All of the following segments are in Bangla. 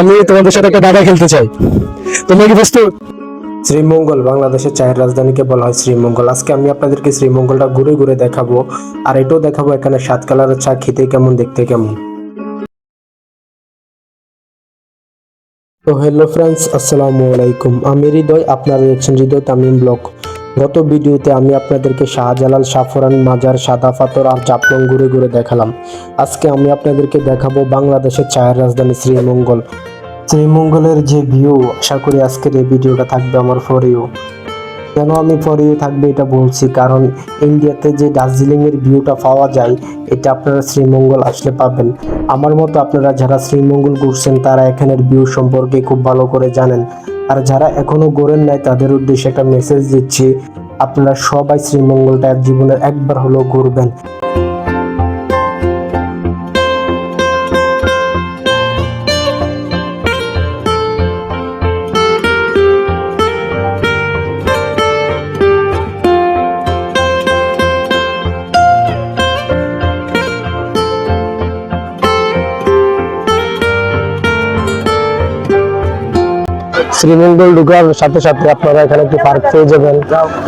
আমি তোমাদের সাথে একটা দাদা খেলতে চাই। তোমরা কি প্রস্তুত শ্রীমঙ্গল, বাংলাদেশের চায়ের রাজধানীকে বলা হয় শ্রীমঙ্গল। আজকে আমি আপনাদেরকে শ্রীমঙ্গলটা ঘুরে ঘুরে দেখাবো, আর এটাও দেখাবো এখানে সাত কালারের চা খেতে কেমন, দেখতে কেমন। তো হ্যালো ফ্রেন্ডস আসসালামু আলাইকুম। আমি হৃদয়, আপনারা দেখছেন হৃদয় তামিম ব্লগ। গত ভিডিওতে আমি আপনাদেরকে শাহজালাল সাফরান মাজার, সাদা পাথর আর জাপলং ঘুরে ঘুরে দেখালাম। আজকে আমি আপনাদেরকে দেখাবো বাংলাদেশের চায়ের রাজধানী শ্রীমঙ্গল। শ্রীমঙ্গলের যে ভিউ আশা করি আজকের এই ভিডিওটা থাকবে আমার ফর ইউ কেন আমি ফর ইউ থাকবে এটা বলছি, কারণ ইন্ডিয়াতে যে দার্জিলিং এর ভিউটা পাওয়া যায়, এটা আপনারা শ্রীমঙ্গল আসলে পাবেন। আমার মতো আপনারা যারা শ্রীমঙ্গল ঘুরছেন, তারা এখানের ভিউ সম্পর্কে খুব ভালো করে জানেন। আর যারা এখনও ঘোরেন নাই, তাদের উদ্দেশ্যে একটা মেসেজ দিচ্ছি, আপনারা সবাই শ্রীমঙ্গলটা এক জীবনের একবার হলেও ঘুরবেন। শ্রীমঙ্গল ঢুকার সাথে সাথে আপনারা এখানে একটি পার্ক পেয়ে যাবেন,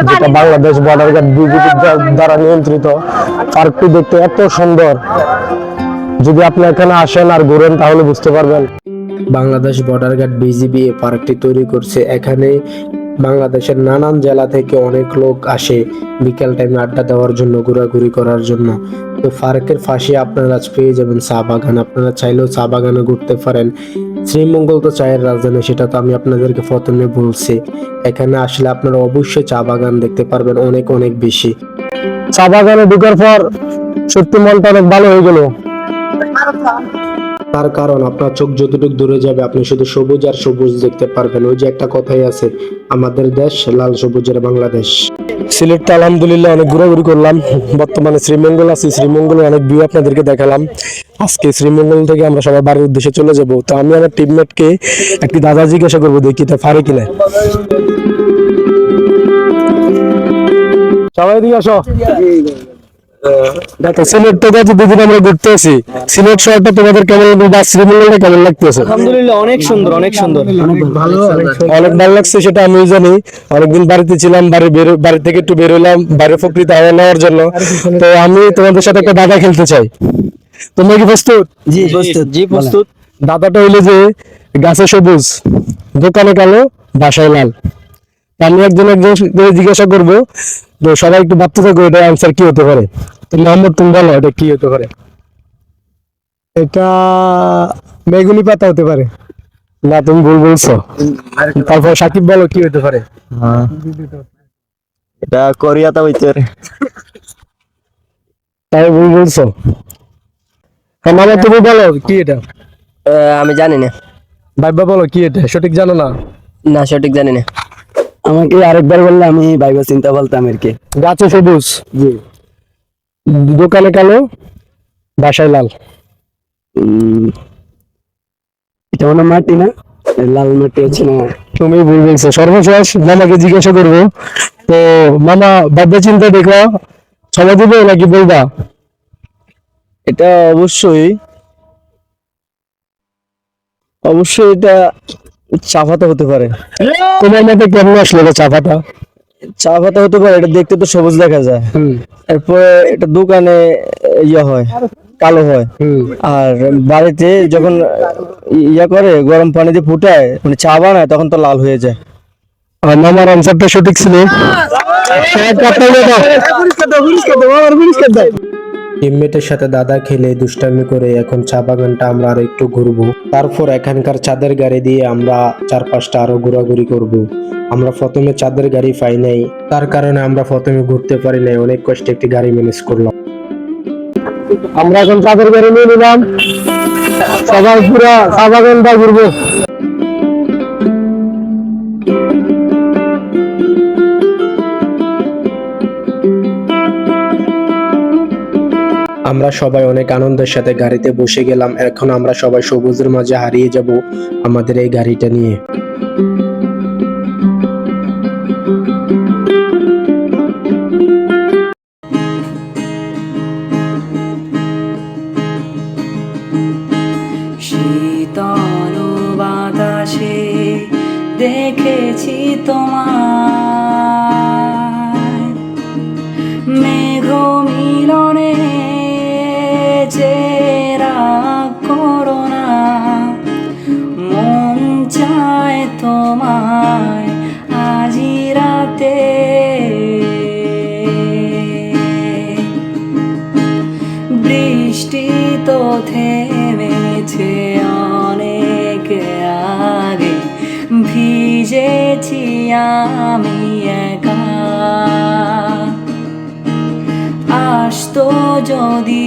যেটা বাংলাদেশ বর্ডার গার্ড বিজিবি দ্বারা নিয়ন্ত্রিত। পার্কটি দেখতে এত সুন্দর। যদি আপনি এখানে আসেন আর ঘুরেন, তাহলে বুঝতে পারবেন। বাংলাদেশ বর্ডার গার্ড বিজিবি এই পার্কটি তৈরি করছে। এখানে বাংলাদেশের নানান জেলা থেকে অনেক লোক আসে বিকেল টাইমে আড্ডা দেওয়ার জন্য, ঘোরাঘুরি করার জন্য। তো পার্কের পাশে আপনারা পেয়ে যাবেন চা বাগান। আপনারা চাইলেও চা বাগানে ঘুরতে পারেন। শ্রীমঙ্গল তো চায়ের রাজধানী, সেটা তো আমি আপনাদেরকে প্রথমে বলছি। এখানে আসলে আপনারা অবশ্যই চা বাগান দেখতে পারবেন অনেক অনেক বেশি। চা বাগানে ঢুকার পর সত্যি মনটা অনেক ভালো হয়ে গেল। তার কারণ আপনার চোখ যতটুকু দূরে যাবে আপনি শুধু সবুজ আর সবুজ দেখতে পারবেন। ওই যে একটা কথাই আছে আমাদের দেশ লাল সবুজের বাংলাদেশ। সিলেটটা আলহামদুলিল্লাহ অনেক ঘোরাঘুরি করলাম। বর্তমানে শ্রীমঙ্গল আছি শ্রীমঙ্গলে অনেক ভিউ আপনাদেরকে দেখালাম। আজকে শ্রীমঙ্গল থেকে আমরা সবাই বাড়ির উদ্দেশ্যে চলে যাব। তো আমি আমার টিমমেটকে একটি দাদা জিজ্ঞাসা করব দেখি তা পারে কিনা। সবাই দিকে আসো। দেখো সিলেট থেকে যে দুদিন আমরা ঘুরতে আছি সিলেট শহরটা তোমাদের কেমন বা শ্রীমঙ্গলটা কেমন লাগতেছে? আলহামদুলিল্লাহ অনেক সুন্দর অনেক সুন্দর। অনেক ভালো লাগছে সেটা আমি জানি। অনেকদিন বাড়িতে ছিলাম বাড়ি বাড়ি থেকে একটু বেরোলাম বাইরে প্রকৃত হাওয়া নেওয়ার জন্য। তো আমি তোমাদের সাথে একটা দাদা খেলতে চাই। তোমরা কি প্রস্তুত? জি প্রস্তুত। জি প্রস্তুত। দাদাটা হইল যে গাছে সবুজ দোকানে কালো বাসায় লাল। আমি একজন একজন জিজ্ঞাসা করব তো সবাই একটু ভাবতে থাকো এটা আনসার কি হতে পারে? তো মোহাম্মদ তুমি বলো এটা কি হতে পারে? এটা বেগুনি পাতা হতে পারে। না তুমি ভুল বলছো। তারপর সাকিব বলো কি হতে পারে? এটা কোরিয়াতে হইতে পারে। তাই ভুল বলছো। হ্যাঁ মামা তুমি বলো কি এটা? আমি জানি না। ভাইবা বলো কি এটা? সঠিক জানো না? না সঠিক জানি না। আমাকে আরেকবার বললে আমি ভাইবা চিন্তা বলতাম আর কি গাছে সবুজ? জি। দোকানে কালো? বাসায় লাল? এটা মনে মাটি না? লাল মাটি না। তুমি ভুল বলছো। সর্বশেষ মামাকে জিজ্ঞাসা করব তো মামা ভাববে চিন্তা দেখো সময় দিবে নাকি বলবা? এটা অবশ্যই অবশ্যই এটা চা পাতা হতে পারে তোমার মতে কেমন আসলো এটা চা পাতা হতে পারে এটা দেখতে তো সবুজ দেখা যায় এরপরে এটা দোকানে ইয়ে হয় কালো হয় আর বাড়িতে যখন ইয়া করে গরম পানিতে ফুটায় মানে চা বানায় তখন তো লাল হয়ে যায় আর মামার আনসারটা সঠিক ছিল। টিমমেটের সাথে দাদা খেলে দুষ্টামি করে এখন চা বাগানটা আমরা আর একটু ঘুরবো। তারপর এখানকার চাঁদের গাড়ি দিয়ে আমরা চার পাঁচটা আরও ঘোরাঘুরি করব। আমরা প্রথমে চাঁদের গাড়ি পাই নাই, তার কারণে আমরা প্রথমে ঘুরতে পারি নাই, অনেক কষ্টে একটি গাড়ি ম্যানেজ করলাম। আমরা এখন চাঁদের গাড়ি নিয়ে নিলাম। সবাই পুরা চা বাগানটা ঘুরবো। আমরা সবাই অনেক আনন্দের সাথে গাড়িতে বসে গেলাম, এখন আমরা সবাই সবুজের মাঝে হারিয়ে যাব আমাদের এই গাড়িটা নিয়ে। দেখেছি তোমায় আমি একা। আসতো যদি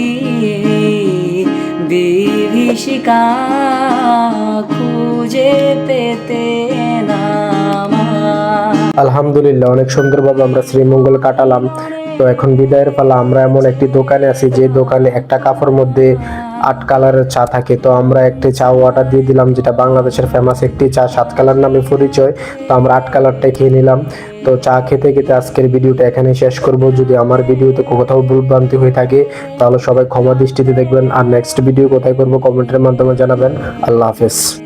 বিভীষিকা খুঁজে পেতে না আলহামদুলিল্লাহ অনেক সুন্দরভাবে আমরা শ্রীমঙ্গল কাটালাম। তো এখন বিদায়ের পালা, আমরা এমন একটি দোকানে আছি যে দোকানে একটা কাপড় মধ্যে আট কালারের চা থাকে। তো আমরা একটি চা অর্ডার দিয়ে দিলাম, যেটা বাংলাদেশের ফেমাস একটি চা, সাত কালার নামে পরিচয়। তো আমরা আট কালারটা খেয়ে নিলাম। তো চা খেতে খেতে আজকের ভিডিওটা এখানে শেষ করব। যদি আমার ভিডিওতে কোথাও ভুলভ্রান্তি হয়ে থাকে, তাহলে সবাই ক্ষমা দৃষ্টিতে দেখবেন। আর নেক্সট ভিডিও কোথায় করব কমেন্টের মাধ্যমে জানাবেন। আল্লাহ হাফেজ।